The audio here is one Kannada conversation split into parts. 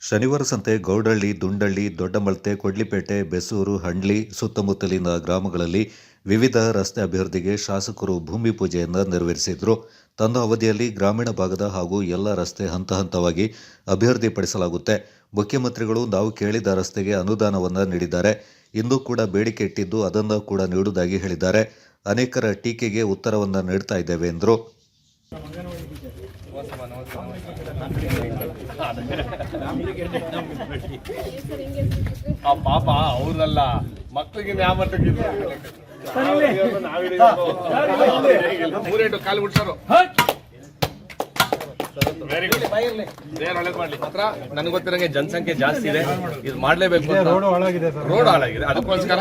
ಶನಿವಾರ ಸಂತೆ ಗೌಡಳ್ಳಿ, ದುಂಡಳ್ಳಿ, ದೊಡ್ಡಮಳ್ತೆ, ಕೊಡ್ಲಿಪೇಟೆ, ಬೆಸೂರು, ಹಂಡ್ಲಿ ಸುತ್ತಮುತ್ತಲಿನ ಗ್ರಾಮಗಳಲ್ಲಿ ವಿವಿಧ ರಸ್ತೆ ಅಭಿವೃದ್ಧಿಗೆ ಶಾಸಕರು ಭೂಮಿ ಪೂಜೆಯನ್ನು ನೆರವೇರಿಸಿದರು. ತನ್ನ ಅವಧಿಯಲ್ಲಿ ಗ್ರಾಮೀಣ ಭಾಗದ ಹಾಗೂ ಎಲ್ಲ ರಸ್ತೆ ಹಂತ ಹಂತವಾಗಿ ಅಭಿವೃದ್ಧಿಪಡಿಸಲಾಗುತ್ತೆ ಮುಖ್ಯಮಂತ್ರಿಗಳು ನಾವು ಕೇಳಿದ ರಸ್ತೆಗೆ ಅನುದಾನವನ್ನು ನೀಡಿದ್ದಾರೆ. ಇಂದು ಕೂಡ ಬೇಡಿಕೆ ಇಟ್ಟಿದ್ದು ಅದನ್ನು ಕೂಡ ನೀಡುವುದಾಗಿ ಹೇಳಿದ್ದಾರೆ. ಅನೇಕರ ಟೀಕೆಗೆ ಉತ್ತರವನ್ನು ನೀಡ್ತಾ ಇದ್ದೇವೆ ಎಂದರು. ಆ ಪಾಪ ಅವ್ರದಲ್ಲ. ಮಕ್ಕಳಿಗೆ ನ್ಯಾಮತ್ತಕ್ಕೆ ಮೂರೇಟು ಕಾಲು ಬಿಡ್ಸೋರು ವೆರಿ ಗುಡ್ ಮಾಡ್ಲಿ ಮಾತ್ರ ನನಗೆ ಗೊತ್ತಿರಂಗೆ ಜನಸಂಖ್ಯೆ ಜಾಸ್ತಿ ಇದೆ. ಇದು ಮಾಡ್ಲೇಬೇಕು ರೋಡ್ ಹಾಳಾಗಿದೆ ಅದಕ್ಕೋಸ್ಕರ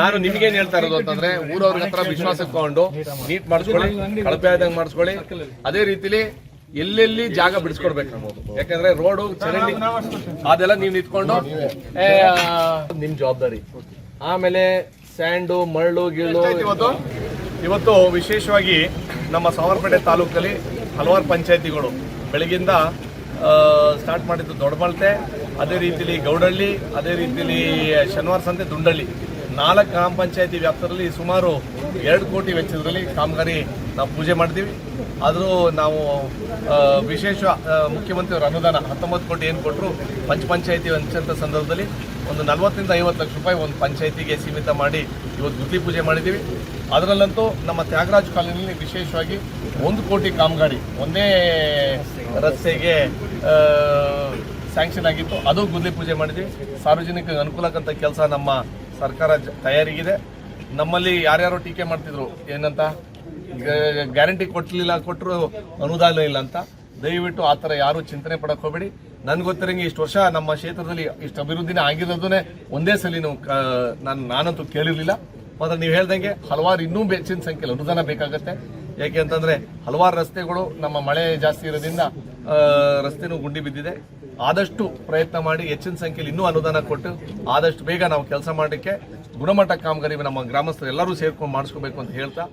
ನಾನು ನಿಮ್ಗೇನ್ ಹೇಳ್ತಾ ಇರೋದು ಅಂತಂದ್ರೆ ಊರವ್ರ ಹತ್ರ ವಿಶ್ವಾಸ ಇಟ್ಕೊಂಡು ನೀಟ್ ಮಾಡಿಸ್ಕೊಳ್ಳಿ ಕಳಪೆ ಆದಂಗೆ ಮಾಡಿಸ್ಕೊಳ್ಳಿ. ಅದೇ ರೀತಿಲಿ ಎಲ್ಲೆಲ್ಲಿ ಜಾಗ ಬಿಡಿಸ್ಕೊಡ್ಬೇಕು ನಾವು ಯಾಕಂದ್ರೆ ರೋಡು ಚರಂಡಿ ಅದೆಲ್ಲ ನೀವು ನಿಂತ್ಕೊಂಡು ನಿಮ್ ಜವಾಬ್ದಾರಿ. ಆಮೇಲೆ ಸ್ಯಾಂಡು ಮರಳು ಗಿಳ್ಳು ಇವತ್ತು? ಇವತ್ತು ವಿಶೇಷವಾಗಿ ನಮ್ಮ ಸಾವರ್ಪೇಟೆ ತಾಲೂಕಲ್ಲಿ ಹಲವಾರು ಪಂಚಾಯತಿಗಳು ಬೆಳಗಿಂದ ಸ್ಟಾರ್ಟ್ ಮಾಡಿದ್ದು ದೊಡ್ಡಮಲ್ತೆ ಅದೇ ರೀತಿಲಿ ಗೌಡಳ್ಳಿ ಅದೇ ರೀತಿಲಿ ಶನಿವಾರ ಸಂತೆ ದುಂಡಳ್ಳಿ. ನಾಲ್ಕು ಗ್ರಾಮ ಪಂಚಾಯತಿ ವ್ಯಾಪ್ತಿಯಲ್ಲಿ ಸುಮಾರು ಎರಡು ಕೋಟಿ ವೆಚ್ಚದಲ್ಲಿ ಕಾಮಗಾರಿ ನಾವು ಪೂಜೆ ಮಾಡ್ತೀವಿ. ಆದರೂ ನಾವು ವಿಶೇಷ ಮುಖ್ಯಮಂತ್ರಿಯವರು ಅನುದಾನ ಹತ್ತೊಂಬತ್ತು ಕೋಟಿ ಏನು ಕೊಟ್ಟರು ಪಂಚ ಪಂಚಾಯಿತಿ ಹಂಚಂತ ಸಂದರ್ಭದಲ್ಲಿ ಒಂದು ನಲವತ್ತರಿಂದ ಐವತ್ತು ಲಕ್ಷ ರೂಪಾಯಿ ಒಂದು ಪಂಚಾಯತಿಗೆ ಸೀಮಿತ ಮಾಡಿ ಇವತ್ತು ಗುದ್ಲಿ ಪೂಜೆ ಮಾಡಿದ್ದೀವಿ. ಅದರಲ್ಲಂತೂ ನಮ್ಮ ತ್ಯಾಗರಾಜ್ ಕಾಲೋನಿಯಲ್ಲಿ ವಿಶೇಷವಾಗಿ ಒಂದು ಕೋಟಿ ಕಾಮಗಾರಿ, ಒಂದೇ ರಸ್ತೆಗೆ ಸ್ಯಾಂಕ್ಷನ್ ಆಗಿತ್ತು. ಅದು ಗುದ್ದಿ ಪೂಜೆ ಮಾಡಿದ್ವಿ ಸಾರ್ವಜನಿಕ ಅನುಕೂಲಕ್ಕಂಥ ಕೆಲಸ ನಮ್ಮ ಸರ್ಕಾರ ತಯಾರಿಗಿದೆ. ನಮ್ಮಲ್ಲಿ ಯಾರ್ಯಾರು ಟೀಕೆ ಮಾಡ್ತಿದ್ರು ಏನಂತ? ಗ್ಯಾರಂಟಿ ಕೊಟ್ಟಲಿಲ್ಲ ಕೊಟ್ಟರು ಅನುದಾನ ಇಲ್ಲ ಅಂತ. ದಯವಿಟ್ಟು ಆ ಥರ ಯಾರೂ ಚಿಂತನೆ ಪಡಕ್ಕೆ ಹೋಗಬೇಡಿ. ನನ್ಗೆ ಗೊತ್ತಿರಂಗೆ ಇಷ್ಟು ವರ್ಷ ನಮ್ಮ ಕ್ಷೇತ್ರದಲ್ಲಿ ಇಷ್ಟು ಅಭಿವೃದ್ಧಿನೇ ಆಗಿರೋದನ್ನೇ ಒಂದೇ ಸಲ ನೀವು ನಾನು, ನಾನಂತೂ ಕೇಳಿರಲಿಲ್ಲ. ಮಾತ್ರ ನೀವು ಹೇಳ್ದಂಗೆ ಹಲವಾರು ಇನ್ನೂ ಹೆಚ್ಚಿನ ಸಂಖ್ಯೆಯಲ್ಲಿ ಅನುದಾನ ಬೇಕಾಗುತ್ತೆ. ಯಾಕೆ ಅಂತಂದರೆ ಹಲವಾರು ರಸ್ತೆಗಳು ನಮ್ಮ ಮಳೆ ಜಾಸ್ತಿ ಇರೋದ್ರಿಂದ ರಸ್ತೆನೂ ಗುಂಡಿ ಬಿದ್ದಿದೆ. ಆದಷ್ಟು ಪ್ರಯತ್ನ ಮಾಡಿ ಹೆಚ್ಚಿನ ಸಂಖ್ಯೆಯಲ್ಲಿ ಇನ್ನೂ ಅನುದಾನ ಕೊಟ್ಟು ಆದಷ್ಟು ಬೇಗ ನಾವು ಕೆಲಸ ಮಾಡಲಿಕ್ಕೆ ಗುಣಮಟ್ಟ ಕಾಮಗಾರಿ ನಮ್ಮ ಗ್ರಾಮಸ್ಥರು ಎಲ್ಲರೂ ಸೇರ್ಕೊಂಡು ಮಾಡಿಸ್ಕೋಬೇಕು ಅಂತ ಹೇಳ್ತಾ